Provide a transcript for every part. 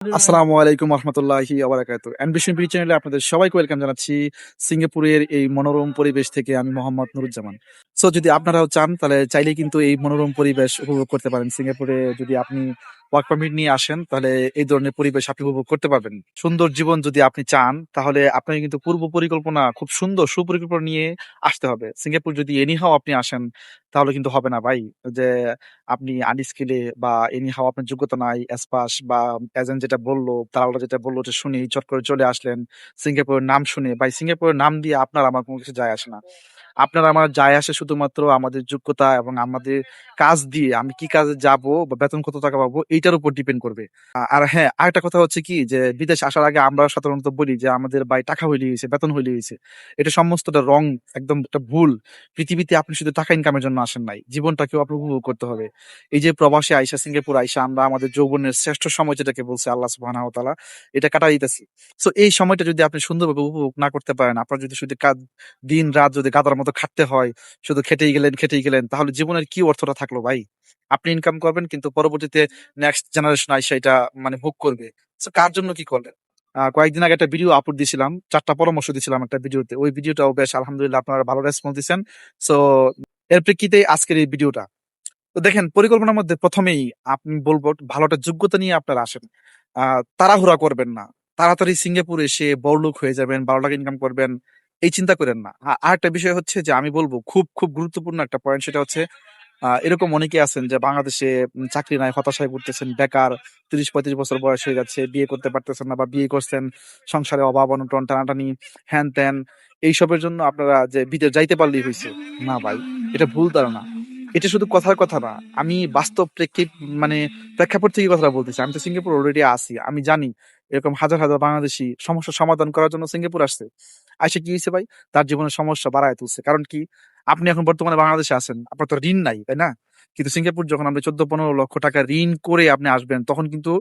আসসালামু আলাইকুম রহমতুল্লাহি আবরাকাত অ্যাম্বিশন পি চ্যানেলে আপনাদের সবাইকে ওয়েলকাম জানাচ্ছি সিঙ্গাপুরের এই মনোরম পরিবেশ থেকে আমি মোহাম্মদ নুরুজ্জামান। সো যদি আপনারাও চান, তাহলে চাইলে কিন্তু এই মনোরম পরিবেশ উপভোগ করতে পারেন। সিঙ্গাপুরে যদি আপনি ওয়ার্ক পারমিট নিয়ে আসেন, তাহলে এই ধরনের পরিবেশ আপনি উপভোগ করতে পারবেন। সুন্দর জীবন যদি আপনি চান, তাহলে আপনাকে কিন্তু পূর্ব পরিকল্পনা, খুব সুন্দর সুপরিকল্পনা নিয়ে আসতে হবে। সিঙ্গাপুর যদি এনিহাও আপনি আসেন, তাহলে কিন্তু হবে না ভাই। যে আপনি আনস্কিলে বা এনিহাও আপনার যোগ্যতা নাই এসপাস বা এজেন্ট যেটা বলল তারা যেটা বলল যে শুনি চট করে চলে আসলেন। সিঙ্গাপুরের নাম শুনে, ভাই, সিঙ্গাপুরের নাম দিয়ে আপনার আমার কোনো কিছু যায় আসে না। আপনার আমার যায় আসে শুধুমাত্র আমাদের যোগ্যতা এবং আমাদের কাজ দিয়ে আমি কি কাজে যাব বা বেতন কত টাকা পাবো, এইটার উপর ডিপেন্ড করবে। আর হ্যাঁ আরেকটা কথা হচ্ছে কি যে বিদেশ আসার আগে আমরা সাধারণত বলি যে আমাদের ভাই টাকা হইলে হয়েছে, বেতন হইলে হয়েছে। এটা সমস্তটা রং একদম একটা ভুল। পৃথিবীতে আপনি শুধু টাকা ইনকামের জন্য আসেন নাই, জীবনটাকেও আপনি উপভোগ করতে হবে। এই যে প্রবাসী আইসা, সিঙ্গাপুর আইসা, আমরা আমাদের যৌবনের শ্রেষ্ঠ সময় যেটাকে বলছে আল্লাহ তাআলা, এটা কাটা দিতেছি। সো এই সময়টা যদি আপনি সুন্দরভাবে উপভোগ না করতে পারেন, আপনার যদি শুধু দিন, রাত যদি গাদার মতো খাটতে হয়, শুধু খেটেই গেলেন খেটেই গেলেন, তাহলে জীবনের কি অর্থটা থাকল ভাই? আপনি ইনকাম করবেন, কিন্তু পরবর্তীতে নেক্সট জেনারেশন আইসা এটা মানে ভোগ করবে। কার জন্য কি করলেন? কয়েকদিন আগে একটা ভিডিও আপলোড দিয়েছিলাম চারটা পরামর্শ দিয়েছিলাম একটা ভিডিওতে ওই ভিডিওটাও বেশ আলহামদুলিল্লাহ আপনারা ভালো রেসপন্স দিচ্ছেন সো এর প্রেক্ষিতে আজকের এই ভিডিওটা তো দেখেন, পরিকল্পনার মধ্যে প্রথমেই আপনি বলব, ভালোটা যোগ্যতা নিয়ে আপনারা আসেন। তাড়াহুড়া করবেন না। তাড়াতাড়ি সিঙ্গাপুর এসে বড়লোক হয়ে যাবেন, বারো টাকা ইনকাম করবেন। এই চিন্তা করেন না। আর একটা বিষয় হচ্ছে যে আমি বলব, খুব খুব গুরুত্বপূর্ণ একটা পয়েন্ট সেটা হচ্ছে এরকম অনেকে আছেন যে বাংলাদেশে চাকরি নাই, হতাশায় পড়তেছেন বেকার তিরিশ পঁয়ত্রিশ বছর বয়স হয়ে যাচ্ছে, বিয়ে করতে পারতেছেন না বা বিয়ে করছেন, সংসারে অভাব, অনটন, টানাটানি হ্যান ত্যান এইসবের জন্য আপনারা যে বিদেশ যাইতে পারলেই হয়েছে না ভাই, এটা ভুল ধারণা। এটা শুধু কথার কথা না, আমি বাস্তব প্রেক্ষিত মানে প্রেক্ষাপট থেকে কথাটা বলতেছি। আমি তো সিঙ্গাপুর অলরেডি আছি, আমি জানি এরকম হাজার হাজার বাংলাদেশি সমস্যার সমাধান করার জন্য সিঙ্গাপুর আসছে। আইসে কি হয়েছে ভাই? তার জীবনের সমস্যা বাড়ায় তুলছে। কারণ কি? আপনি এখন বর্তমানে বাংলাদেশে আছেন, আপনার তো ঋণ নাই, তাই না? কিন্তু সিঙ্গাপুর যখন আপনি চোদ্দ পনেরো লক্ষ টাকা ঋণ করে আপনি আসবেন, তখন কিন্তু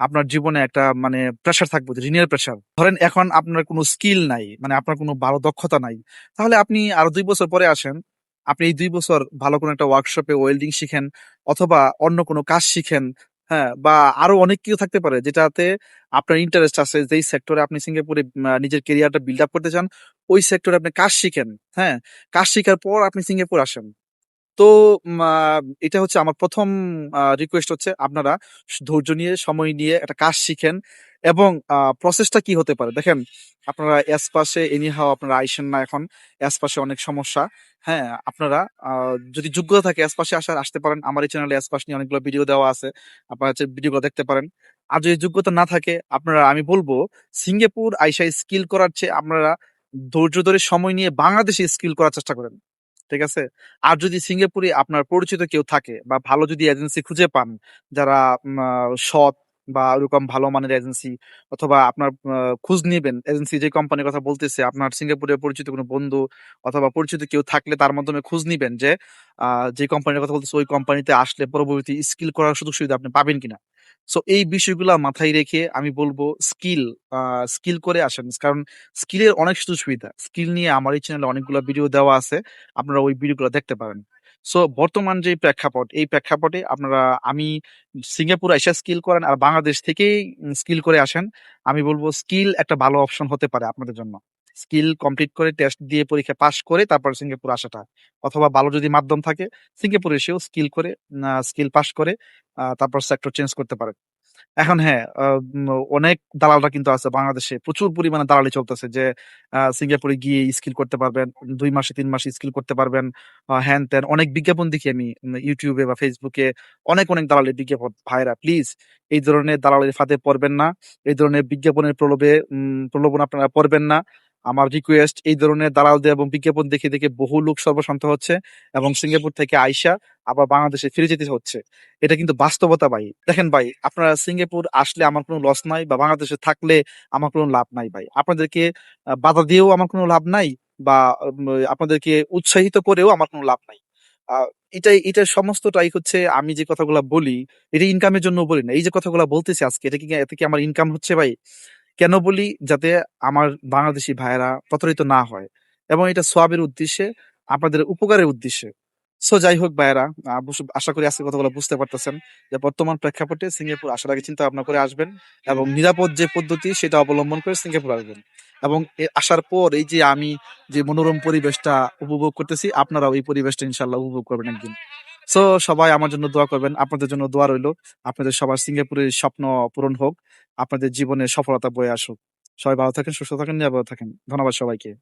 আপনার জীবনে একটা মানে প্রেশার থাকবে ঋণের প্রেশার ধরেন এখন আপনার কোনো স্কিল নাই মানে আপনার কোনো ভালো দক্ষতা নাই। তাহলে আপনি আরও দুই বছর পরে আসেন আপনি এই দুই বছর ভালো কোনো একটা ওয়ার্কশপে ওয়েল্ডিং শিখেন অথবা অন্য কোনো কাজ শিখেন হ্যাঁ বা আরও অনেক কিছু থাকতে পারে যেটাতে আপনার ইন্টারেস্ট আছে যেই সেক্টরে আপনি সিঙ্গাপুরে নিজের কেরিয়ারটা বিল্ড আপ করতে চান, ওই সেক্টরে আপনি কাজ শিখেন হ্যাঁ। কাজ শিখার পর আপনি সিঙ্গাপুর আসেন। তো এটা হচ্ছে আমার প্রথম রিকোয়েস্ট হচ্ছে আপনারা ধৈর্য নিয়ে, সময় নিয়ে একটা কাজ শিখেন এবং প্রসেসটা কি হতে পারে? দেখেন, আপনারা এস পাশে এনিহাও আপনারা আইসেন না এখন পাশে অনেক সমস্যা। হ্যাঁ আপনারা যদি যোগ্যতা থাকে পাশে আসার, আসতে পারেন। আমার এই চ্যানেলে পাশ নিয়ে অনেকগুলো ভিডিও দেওয়া আছে। আপনারা হচ্ছে ভিডিওগুলো দেখতে পারেন। আর যদি যোগ্যতা না থাকে, আপনারা, আমি বলব, সিঙ্গাপুর আইসা স্কিল করার চেয়ে আপনারা ধৈর্য ধরে, সময় নিয়ে বাংলাদেশে স্কিল করার চেষ্টা করেন। ঠিক আছে? আর যদি সিঙ্গাপুরে আপনার পরিচিত কেউ থাকে বা ভালো যদি এজেন্সি খুঁজে পান, যারা সৎ বা ওরকম ভালো মানের এজেন্সি অথবা আপনার খোঁজ নিবেন এজেন্সি যে কোম্পানির কথা বলতেছে, আপনার সিঙ্গাপুরে পরিচিত কোনো বন্ধু অথবা পরিচিত কেউ থাকলে তার মাধ্যমে খোঁজ নিবেন যে যে কোম্পানির কথা বলতেছে, ওই কোম্পানিতে আসলে পরবর্তী স্কিল করার সুযোগ সুবিধা আপনি পাবেন কিনা। সো এই বিষয়গুলো মাথায় রেখে আমি বলব স্কিল স্কিল করে আসেন। কারণ স্কিলের অনেক সুযোগ সুবিধা। স্কিল নিয়ে আমার এই চ্যানেলে অনেকগুলো ভিডিও দেওয়া আছে। আপনারা ওই ভিডিওগুলো দেখতে পারেন। সো বর্তমান যে প্রেক্ষাপট, এই প্রেক্ষাপটে আপনারা, আমি সিঙ্গাপুর এসে স্কিল করেন আর বাংলাদেশ থেকেই স্কিল করে আসেন। আমি বলব স্কিল একটা ভালো অপশন হতে পারে আপনাদের জন্য। স্কিল কমপ্লিট করে টেস্ট দিয়ে পরীক্ষা পাশ করে তারপর সিঙ্গাপুর আসাটা। অথবা ভালো যদি মাধ্যম থাকে, সিঙ্গাপুর এসেও স্কিল করে স্কিল পাশ করে তারপর সেক্টর চেঞ্জ করতে পারে। এখন হ্যাঁ অনেক দালালরা কিন্তু আছে বাংলাদেশে। প্রচুর পরিমাণে দালালি চলতেছে যে সিঙ্গাপুরে গিয়ে স্কিল করতে পারবেন, দুই মাসে, তিন মাসে স্কিল করতে পারবেন হ্যান ত্যান। অনেক বিজ্ঞাপন দেখি আমি ইউটিউবে বা ফেসবুকে অনেক অনেক দালালের বিজ্ঞাপন। ভাইরা প্লিজ এই ধরনের দালালের ফাঁদে পড়বেন না। এই ধরনের বিজ্ঞাপনের প্রলোভে প্রলোভন আপনারা পড়বেন না। আমার রিকোয়েস্ট এই ধরনের দালালদের এবং বিজ্ঞাপন দেখে দেখে বহু লোক সর্বশান্ত হচ্ছে এবং সিঙ্গাপুর থেকে আইসা আবার বাংলাদেশে ফিরে যেতে হচ্ছে। এটা কিন্তু বাস্তবতা ভাই। দেখেন ভাই আপনারা সিঙ্গাপুর আসলে আমার কোনো লস নাই বা বাংলাদেশে থাকলে আমার কোনো লাভ নাই ভাই। আপনাদেরকে বাধা দিয়েও আমার কোনো লাভ নাই বা আপনাদেরকে উৎসাহিত করেও আমার কোনো লাভ নাই। আহ, এটাই এটা সমস্তটাই হচ্ছে আমি যে কথাগুলো বলি এটা ইনকামের জন্য বলি না। এই যে কথাগুলো বলতেছি আজকে এটা কি এতে কি আমার ইনকাম হচ্ছে ভাই? কেন বলি? যাতে আমার বাংলাদেশি ভাইয়েরা প্রতারিত না হয়। এবং এটা সোয়াবের উদ্দেশ্যে আপনাদের উপকারের উদ্দেশ্যে। সো যাই হোক ভাইয়েরা আশা করি আজকে কথাগুলো বুঝতে পারতেছেন যে বর্তমান প্রেক্ষাপটে সিঙ্গাপুর আসার আগে চিন্তা ভাবনা করে আসবেন এবং নিরাপদ যে পদ্ধতি সেটা অবলম্বন করে সিঙ্গাপুর আসবেন। এবং আসার পর এই যে আমি যে মনোরম পরিবেশটা উপভোগ করতেছি আপনারাও এই পরিবেশটা ইনশাল্লাহ উপভোগ করবেন একদিন। সো সবাই আমার জন্য দোয়া করবেন। আপনাদের জন্য দোয়া রইল। আপনাদের সবার সিঙ্গাপুরের স্বপ্ন পূরণ হোক। আপনাদের জীবনে সফলতা বয়ে আসুক। সবাই ভালো থাকেন, সুস্থ থাকেন, নিরাপদ থাকেন। ধন্যবাদ সবাইকে।